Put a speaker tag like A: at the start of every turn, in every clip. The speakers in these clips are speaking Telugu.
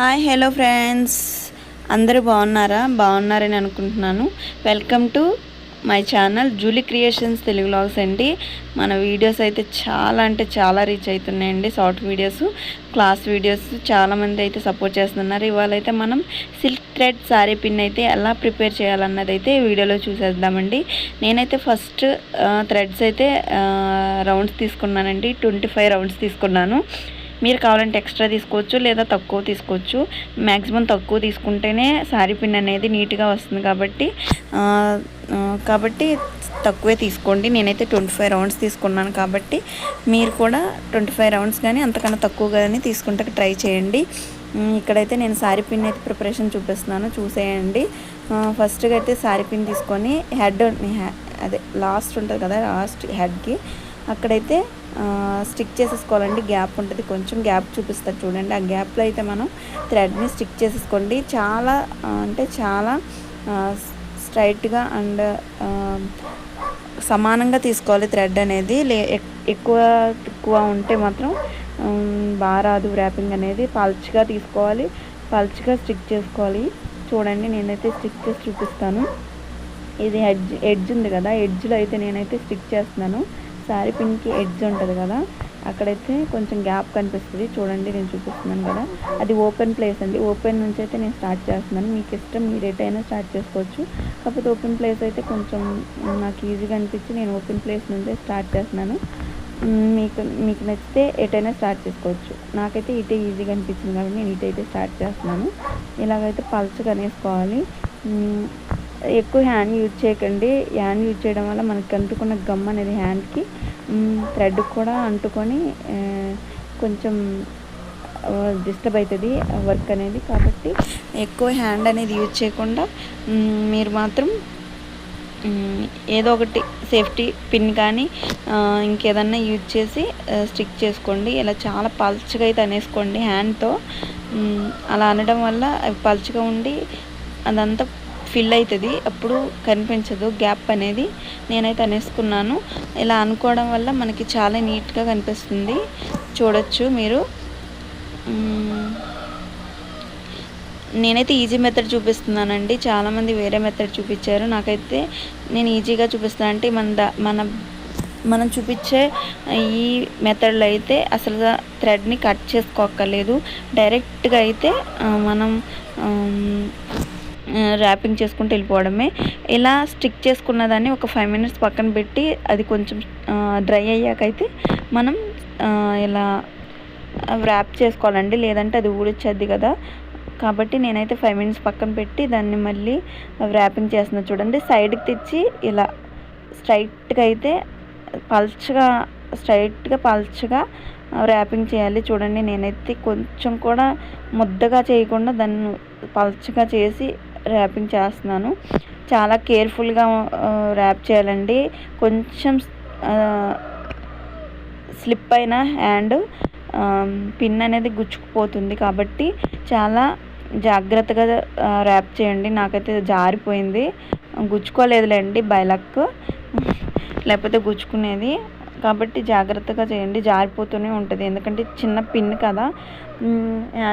A: Hi hello friends. అందరూ బాగున్నారా? బాగున్నారని అనుకుంటున్నాను. Welcome to my channel Julie creations Telugu vlogs అండి. మన వీడియోస్ అయితే చాలా అంటే చాలా రీచ్ అవుతున్నాయండి షార్ట్ వీడియోస్ క్లాస్ వీడియోస్. చాలామంది అయితే సపోర్ట్ చేస్తున్నారు. ఇవాళ అయితే మనం సిల్క్ థ్రెడ్ సారీ పిన్ అయితే ఎలా ప్రిపేర్ చేయాలన్నది అయితే వీడియోలో చూసేద్దామండి. నేనైతే ఫస్ట్ థ్రెడ్స్ అయితే రౌండ్స్ తీసుకున్నానండి. ట్వంటీ ఫైవ్ రౌండ్స్ తీసుకున్నాను. మీరు కావాలంటే ఎక్స్ట్రా తీసుకోవచ్చు లేదా తక్కువ తీసుకోవచ్చు. మ్యాక్సిమం తక్కువ తీసుకుంటేనే శారీ పిన్ అనేది నీట్గా వస్తుంది కాబట్టి కాబట్టి తక్కువే తీసుకోండి. నేనైతే ట్వంటీ ఫైవ్ రౌండ్స్ తీసుకున్నాను కాబట్టి మీరు కూడా ట్వంటీ ఫైవ్ రౌండ్స్ కానీ అంతకన్నా తక్కువ కానీ తీసుకుంటే ట్రై చేయండి. ఇక్కడైతే నేను శారీ పిన్ అయితే ప్రిపరేషన్ చూపిస్తున్నాను చూసేయండి. ఫస్ట్గా అయితే శారీ పిన్ తీసుకొని హెడ్ అదే లాస్ట్ ఉంటుంది కదా లాస్ట్ హెడ్కి అక్కడైతే స్టిక్ చేసేసుకోవాలండి. గ్యాప్ ఉంటుంది. కొంచెం గ్యాప్ చూపిస్తారు చూడండి. ఆ గ్యాప్లో అయితే మనం థ్రెడ్ని స్టిక్ చేసేసుకోండి. చాలా అంటే చాలా స్ట్రైట్గా అండ్ సమానంగా తీసుకోవాలి థ్రెడ్ అనేది. లే ఎక్కువ ఎక్కువ ఉంటే మాత్రం బాగా రాదు ర్యాపింగ్ అనేది. పల్చగా తీసుకోవాలి. పల్చగా స్టిక్ చేసుకోవాలి. చూడండి నేనైతే స్టిక్ చేసి చూపిస్తాను. ఇది ఎడ్జ్ ఎడ్జ్ ఉంది కదా. ఎడ్జ్లో అయితే నేనైతే స్టిక్ చేస్తున్నాను. శారీ పిన్కి ఎడ్జ్ ఉంటుంది కదా అక్కడైతే కొంచెం గ్యాప్ కనిపిస్తుంది. చూడండి నేను చూపిస్తున్నాను కదా. అది ఓపెన్ ప్లేస్ అండి. ఓపెన్ నుంచి అయితే నేను స్టార్ట్ చేస్తున్నాను. మీకు ఇష్టం మీరు ఎటైనా స్టార్ట్ చేసుకోవచ్చు. కాకపోతే ఓపెన్ ప్లేస్ అయితే కొంచెం నాకు ఈజీగా అనిపించి నేను ఓపెన్ ప్లేస్ నుంచే స్టార్ట్ చేస్తున్నాను. మీకు మీకు నచ్చితే ఎటైనా స్టార్ట్ చేసుకోవచ్చు. నాకైతే ఇటే ఈజీగా అనిపించింది కాబట్టి నేను ఇటైతే స్టార్ట్ చేస్తున్నాను. ఇలాగైతే పల్చగా అనేసుకోవాలి ఎక్కువ హ్యాండ్ యూజ్ చేయకండి. హ్యాండ్ యూజ్ చేయడం వల్ల మనకి అంటుకున్న గమ్ అనేది హ్యాండ్కి థ్రెడ్ కూడా అంటుకొని కొంచెం డిస్టర్బ్ అవుతుంది వర్క్ అనేది. కాబట్టి ఎక్కువ హ్యాండ్ అనేది యూజ్ చేయకుండా మీరు మాత్రం ఏదో ఒకటి సేఫ్టీ పిన్ కానీ ఇంకేదన్నా యూజ్ చేసి స్టిక్ చేసుకోండి. ఇలా చాలా పల్చగా అయితే అనేసుకోండి హ్యాండ్తో అలా అనడం వల్ల అవి పల్చగా ఉండి అదంతా ఫిల్ అవుతుంది. అప్పుడు కనిపించదు. గ్యాప్ అనేది నేనైతే అనేసుకున్నాను. ఇలా అనుకోవడం వల్ల మనకి చాలా నీట్గా కనిపిస్తుంది. చూడొచ్చు మీరు. నేనైతే ఈజీ మెథడ్ చూపిస్తున్నానండి. చాలామంది వేరే మెథడ్ చూపించారు. నాకైతే నేను ఈజీగా చూపిస్తాను అంటే మన దా మన మనం చూపించే ఈ మెథడ్లో అయితే అసలు థ్రెడ్ని కట్ చేసుకోక్కర్లేదు. డైరెక్ట్గా అయితే మనం ర్యాపింగ్ చేసుకుంటూ వెళ్ళిపోవడమే. ఇలా స్టిక్ చేసుకున్న దాన్ని ఒక ఫైవ్ మినిట్స్ పక్కన పెట్టి అది కొంచెం డ్రై అయ్యాకైతే మనం ఇలా ర్యాప్ చేసుకోవాలండి. లేదంటే అది ఊడొచ్చేది కదా. కాబట్టి నేనైతే ఫైవ్ మినిట్స్ పక్కన పెట్టి దాన్ని మళ్ళీ ర్యాపింగ్ చేస్తున్నా. చూడండి సైడ్కి తెచ్చి ఇలా స్ట్రైట్గా అయితే పల్చగా స్ట్రైట్గా పల్చగా ర్యాపింగ్ చేయాలి. చూడండి నేనైతే కొంచెం కూడా ముద్దగా చేయకుండా దాన్ని పల్చగా చేసి ర్యాపింగ్ చేస్తున్నాను. చాలా కేర్ఫుల్గా ర్యాప్ చేయాలండి. కొంచెం స్లిప్ అయిన హ్యాండ్ పిన్ అనేది గుచ్చుకుపోతుంది కాబట్టి చాలా జాగ్రత్తగా ర్యాప్ చేయండి. నాకైతే జారిపోయింది. గుచ్చుకోలేదులేండి బై లక్. లేకపోతే గుచ్చుకునేది. కాబట్టి జాగ్రత్తగా చేయండి. జారిపోతూనే ఉంటుంది. ఎందుకంటే చిన్న పిన్ కదా.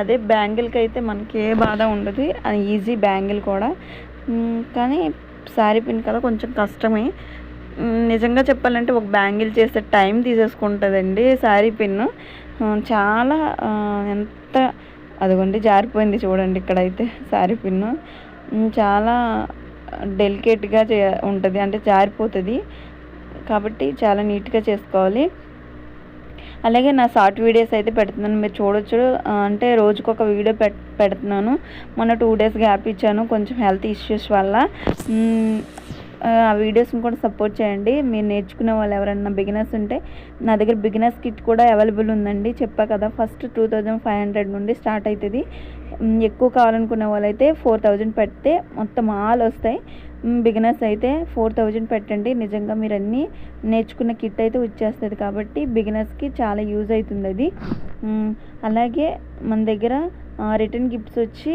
A: అదే బ్యాంగిల్కి అయితే మనకి ఏ బాధ ఉండదు. అది ఈజీ బ్యాంగిల్ కూడా. కానీ శారీ పిన్ కదా కొంచెం కష్టమే. నిజంగా చెప్పాలంటే ఒక బ్యాంగిల్ చేసే టైం తీసేసుకుంటుందండి శారీ పిన్ చాలా ఎంత అదిగోండి జారిపోయింది చూడండి ఇక్కడైతే శారీ పిన్ను. చాలా డెలికేట్గా చే ఉంటుంది. అంటే జారిపోతుంది. కాబట్టి చాలా నీట్గా చేసుకోవాలి. అలాగే నా షార్ట్ వీడియోస్ అయితే పెడుతున్నాను. మీరు చూడొచ్చు. అంటే అంటే రోజుకొక వీడియో పెడుతున్నాను. మొన్న టూ డేస్ గ్యాప్ ఇచ్చాను. కొంచెం హెల్త్ ఇష్యూస్ వల్ల. ఆ వీడియోస్ని కూడా సపోర్ట్ చేయండి. మీరు నేర్చుకునే వాళ్ళు ఎవరైనా బిగినర్స్ ఉంటే నా దగ్గర బిగినర్స్ కిట్ కూడా అవైలబుల్ ఉందండి. చెప్పా కదా first two thousand five hundred నుండి స్టార్ట్ అవుతుంది ఎక్కువ కావాలనుకునే వాళ్ళైతే ఫోర్ థౌజండ్ పెడితే మొత్తం ఆల్ వస్తాయి. బిగినర్స్ అయితే ఫోర్ థౌజండ్ పెట్టండి. నిజంగా మీరు అన్నీ నేర్చుకున్న కిట్ అయితే వచ్చేస్తుంది కాబట్టి బిగినర్స్కి చాలా యూజ్ అవుతుంది అది అలాగే మన దగ్గర రిటర్న్ గిఫ్ట్స్ వచ్చి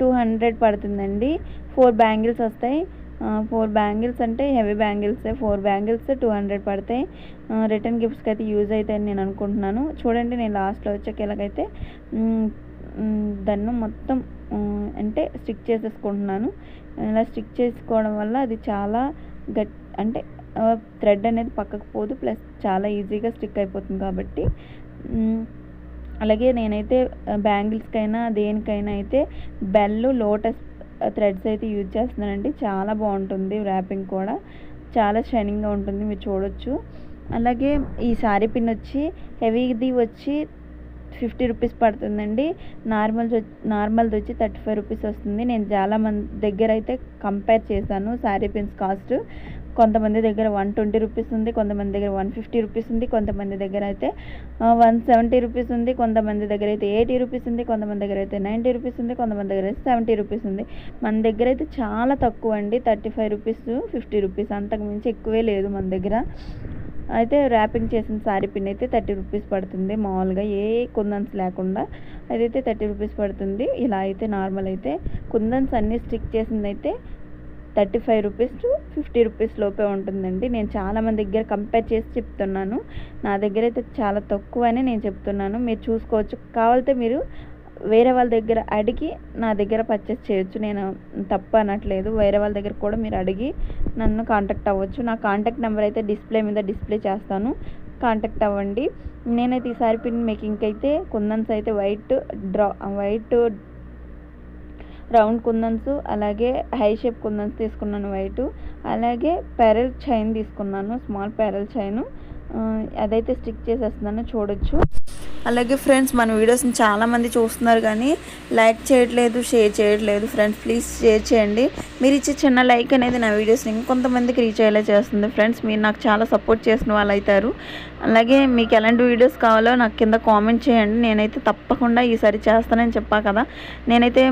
A: టూ హండ్రెడ్ పడుతుందండి. ఫోర్ బ్యాంగిల్స్ వస్తాయి. ఫోర్ బ్యాంగిల్స్ అంటే heavy bangles. Four bangles two hundred పడతాయి. రిటర్న్ గిఫ్ట్స్కి అయితే యూజ్ అవుతాయని నేను అనుకుంటున్నాను. చూడండి నేను లాస్ట్లో వచ్చాక ఇలాగైతే దాన్ని మొత్తం అంటే స్టిక్ చేసేసుకుంటున్నాను. ఇలా స్టిక్ చేసుకోవడం వల్ల అది చాలా గట్ అంటే థ్రెడ్ అనేది పక్కకు పోదు. ప్లస్ చాలా ఈజీగా స్టిక్ అయిపోతుంది కాబట్టి. అలాగే నేనైతే బ్యాంగిల్స్కైనా దేనికైనా అయితే బెల్ లోటస్ థ్రెడ్స్ అయితే యూజ్ చేస్తున్నానండి. చాలా బాగుంటుంది ర్యాపింగ్ కూడా. చాలా షైనింగ్గా ఉంటుంది. మీరు చూడొచ్చు. అలాగే ఈ శారీ పిన్ వచ్చి హెవీది వచ్చి ఫిఫ్టీ రూపీస్ పడుతుందండి. నార్మల్ నార్మల్ది వచ్చి థర్టీ ఫైవ్ రూపీస్ వస్తుంది. నేను చాలా మంది దగ్గర అయితే కంపేర్ చేశాను శారీ పిన్స్ కాస్ట్. కొంతమంది దగ్గర వన్ ట్వంటీ రూపీస్ ఉంది కొంతమంది దగ్గర వన్ ఫిఫ్టీ రూపీస్ ఉంది కొంతమంది దగ్గర అయితే వన్ సెవెంటీ రూపీస్ ఉంది కొంతమంది దగ్గర అయితే ఎయిటీ రూపీస్ ఉంది కొంతమంది దగ్గర అయితే నైంటీ రూపీస్ ఉంది కొంతమంది దగ్గర అయితే సెవెంటీ రూపీస్ ఉంది. మన దగ్గర అయితే చాలా తక్కువ అండి thirty five rupees fifty rupees అంతకుమించి ఎక్కువే లేదు మన దగ్గర. అయితే ర్యాపింగ్ చేసిన శారీ పిన్ అయితే థర్టీ రూపీస్ పడుతుంది. మామూలుగా ఏ కుందన్స్ లేకుండా అదైతే థర్టీ రూపీస్ పడుతుంది. ఇలా అయితే నార్మల్ అయితే కుందన్స్ అన్నీ స్టిక్ చేసింది అయితే thirty five rupees to fifty rupees లోపే ఉంటుందండి. నేను చాలా మంది దగ్గర కంపేర్ చేసి చెప్తున్నాను. నా దగ్గర అయితే చాలా తక్కువ అని నేను చెప్తున్నాను. మీరు చూసుకోవచ్చు. కావాలంటే మీరు వేరే వాళ్ళ దగ్గర అడిగి నా దగ్గర పర్చేస్ చేయొచ్చు. నేను తప్పు అనట్లేదు. వేరే వాళ్ళ దగ్గర కూడా మీరు అడిగి నన్ను కాంటాక్ట్ అవ్వచ్చు. నా కాంటాక్ట్ నెంబర్ అయితే డిస్ప్లే మీద డిస్ప్లే చేస్తాను. కాంటాక్ట్ అవ్వండి. నేనైతే ఈసారి పిన్ మేకింగ్కి అయితే కుందన్స్ అయితే white draw white round kundans అలాగే హై షేప్ కుందన్స్ తీసుకున్నాను వైట్ అలాగే పెరల్ చైన్ తీసుకున్నాను. స్మాల్ పెరల్ చైన్ అదైతే స్టిక్ చేసేస్తున్నాను. చూడొచ్చు. అలాగే ఫ్రెండ్స్ మన వీడియోస్ని చాలామంది చూస్తున్నారు కానీ లైక్ చేయట్లేదు షేర్ చేయట్లేదు. ఫ్రెండ్స్ ప్లీజ్ షేర్ చేయండి. మీరు ఇచ్చే చిన్న లైక్ అనేది నా వీడియోస్ని ఇంకొంతమందికి రీచ్ అయ్యేలా చేస్తుంది. ఫ్రెండ్స్ మీరు నాకు చాలా సపోర్ట్ చేసిన వాళ్ళు అవుతారు అలాగే మీకు ఎలాంటి వీడియోస్ కావాలో నాకు కింద కామెంట్ చేయండి. నేనైతే తప్పకుండా ఈసారి చేస్తానని చెప్పా కదా. నేనైతే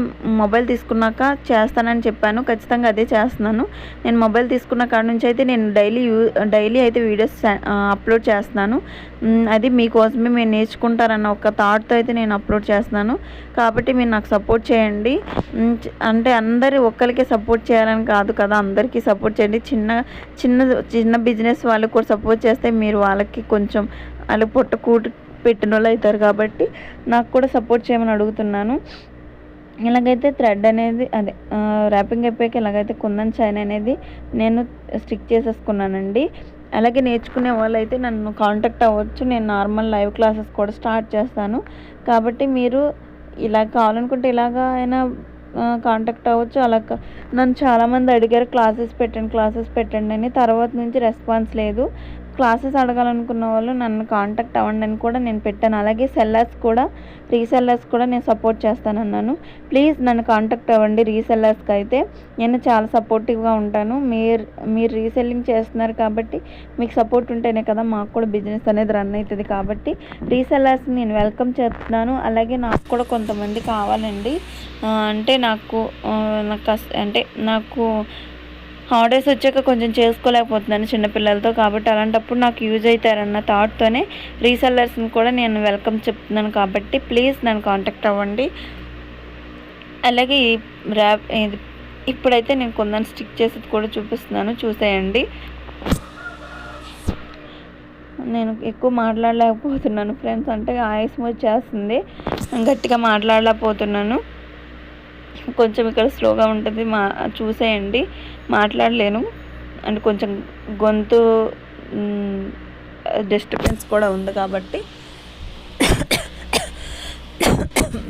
A: మొబైల్ తీసుకున్నాక చేస్తానని చెప్పాను. ఖచ్చితంగా అదే చేస్తున్నాను. నేను మొబైల్ తీసుకున్న కాడ నుంచి అయితే నేను డైలీ యూ డైలీ అయితే వీడియోస్ అప్లోడ్ చేస్తున్నాను. అది మీకోసమే మీరు నేర్చుకుంటారన్న ఒక థాట్తో అయితే నేను అప్లోడ్ చేస్తున్నాను. కాబట్టి మీరు నాకు సపోర్ట్ చేయండి. అంటే అందరి ఒక్కరికే సపోర్ట్ చేయాలని కాదు కదా అందరికీ సపోర్ట్ చేయండి. చిన్న చిన్న చిన్న బిజినెస్ వాళ్ళకి కూడా సపోర్ట్ చేస్తే మీరు వాళ్ళకి కొంచెం వాళ్ళు పొట్ట కూటు పెట్టిన వాళ్ళు అవుతారు కాబట్టి నాకు కూడా సపోర్ట్ చేయమని అడుగుతున్నాను. ఇలాగైతే థ్రెడ్ అనేది అదే ర్యాపింగ్ అయిపోయాక ఇలాగైతే కుందన్ చైన్ అనేది నేను స్టిక్ చేసేసుకున్నానండి. అలాగే నేర్చుకునే వాళ్ళైతే నన్ను కాంటాక్ట్ అవ్వచ్చు. నేను నార్మల్ లైవ్ క్లాసెస్ కూడా స్టార్ట్ చేస్తాను. కాబట్టి మీరు ఇలా కావాలనుకుంటే ఇలాగా అయినా కాంటాక్ట్ అవ్వచ్చు. అలా నన్ను చాలామంది అడిగారు క్లాసెస్ పెట్టండి క్లాసెస్ పెట్టండి అని. తర్వాత నుంచి రెస్పాన్స్ లేదు. క్లాసెస్ అడగాలనుకున్న వాళ్ళు నన్ను కాంటాక్ట్ అవ్వండి అని కూడా నేను పెట్టాను. అలాగే సెల్లర్స్ కూడా రీసెల్లర్స్ కూడా నేను సపోర్ట్ చేస్తానన్నాను. ప్లీజ్ నన్ను కాంటాక్ట్ అవ్వండి రీసెల్లర్స్కి అయితే. నేను చాలా సపోర్టివ్గా ఉంటాను. మీరు మీరు రీసెల్లింగ్ చేస్తున్నారు కాబట్టి మీకు సపోర్ట్ ఉంటేనే కదా మాకు కూడా బిజినెస్ అనేది రన్ అవుతుంది కాబట్టి రీసెల్లర్స్ నేను వెల్కమ్ చేస్తున్నాను. అలాగే నాకు కూడా కొంతమంది కావాలండి. అంటే నాకు నాకు అంటే నాకు హాలిడేస్ వచ్చాక కొంచెం చేసుకోలేకపోతున్నాను చిన్నపిల్లలతో కాబట్టి అలాంటప్పుడు నాకు యూజ్ అవుతారన్న థాట్తోనే రీసెల్లర్స్ని కూడా నేను వెల్కమ్ చెప్తున్నాను కాబట్టి ప్లీజ్ నన్ను కాంటాక్ట్ అవ్వండి. అలాగే ఈ ర్యాప్ ఇది ఇప్పుడైతే నేను కొందని స్టిక్ చేసేది కూడా చూపిస్తున్నాను చూసేయండి. నేను ఎక్కువ మాట్లాడలేకపోతున్నాను ఫ్రెండ్స్ అంటే ఆయాసం వచ్చేస్తుంది. గట్టిగా మాట్లాడలేకపోతున్నాను. కొంచెం ఇక్కడ స్లోగా ఉంటుంది. మా చూసేయండి. మాట్లాడలేను. అండ్ కొంచెం గొంతు డిస్టర్బెన్స్ కూడా ఉంది కాబట్టి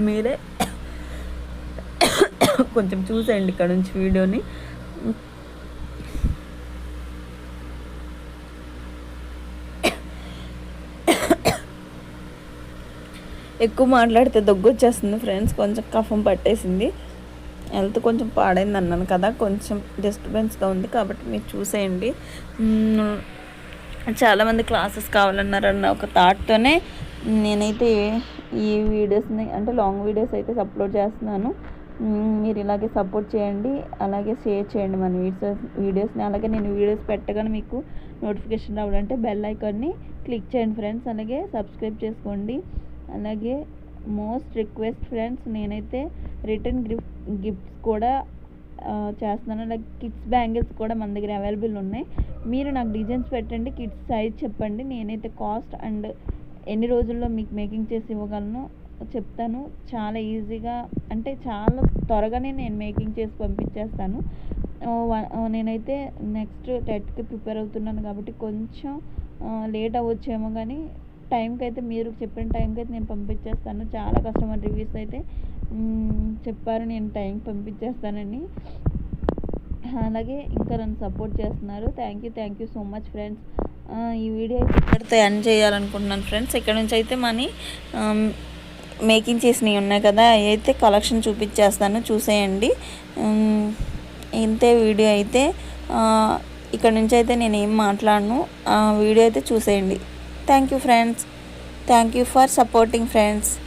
A: మీరే కొంచెం చూసేయండి ఇక్కడ నుంచి వీడియోని. ఎక్కువ మాట్లాడితే దగ్గు వచ్చేస్తుంది ఫ్రెండ్స్. కొంచెం కఫం పట్టేసింది. హెల్త్ కొంచెం పాడైంది అన్నాను కదా కొంచెం డిస్టర్బెన్స్గా ఉంది కాబట్టి మీరు చూసేయండి. చాలామంది క్లాసెస్ కావాలన్నారన్న ఒక థాట్తోనే నేనైతే ఈ వీడియోస్ని అంటే లాంగ్ వీడియోస్ అయితే అప్లోడ్ చేస్తున్నాను. మీరు ఇలాగే సపోర్ట్ చేయండి అలాగే షేర్ చేయండి మన వీడియోస్ వీడియోస్ని. అలాగే నేను వీడియోస్ పెట్టగానే మీకు నోటిఫికేషన్ రావాలంటే బెల్ ఐకాన్ని క్లిక్ చేయండి ఫ్రెండ్స్. అలాగే సబ్స్క్రైబ్ చేసుకోండి. అలాగే మోస్ట్ రిక్వెస్ట్ ఫ్రెండ్స్ నేనైతే రిటర్న్ గిఫ్ట్ గిఫ్ట్స్ కూడా చేస్తున్నాను. లైక్ కిడ్స్ బ్యాంగిల్స్ కూడా మన దగ్గర అవైలబుల్ ఉన్నాయి. మీరు నాకు డిజైన్స్ పెట్టండి కిడ్స్ సైజ్ చెప్పండి. నేనైతే కాస్ట్ అండ్ ఎన్ని రోజుల్లో మీకు మేకింగ్ చేసి ఇవ్వగలను చెప్తాను. చాలా ఈజీగా అంటే చాలా త్వరగానే నేను మేకింగ్ చేసి పంపించేస్తాను. నేనైతే నెక్స్ట్ టెట్కి ప్రిపేర్ అవుతున్నాను కాబట్టి కొంచెం లేట్ అవ్వచ్చేమో కానీ టైంకి అయితే మీరు చెప్పిన టైంకి అయితే నేను పంపించేస్తాను. చాలా కస్టమర్ రివ్యూస్ అయితే చెప్పారు నేను టైంకి పంపించేస్తానని. అలాగే ఇంకా నన్ను సపోర్ట్ చేస్తున్నారు. Thank you thank you so much friends. ఈ వీడియో అయితే ఇక్కడితో ఎండ్ చేయాలనుకుంటున్నాను ఫ్రెండ్స్. ఇక్కడ నుంచి అయితే మనీ మేకింగ్ చేసినవి ఉన్నాయి కదా అవి అయితే కలెక్షన్ చూపించేస్తాను. చూసేయండి. ఇంతే వీడియో అయితే ఇక్కడ నుంచి అయితే నేను ఏం మాట్లాడను. ఆ వీడియో అయితే చూసేయండి. Thank you friends. Thank you for supporting friends.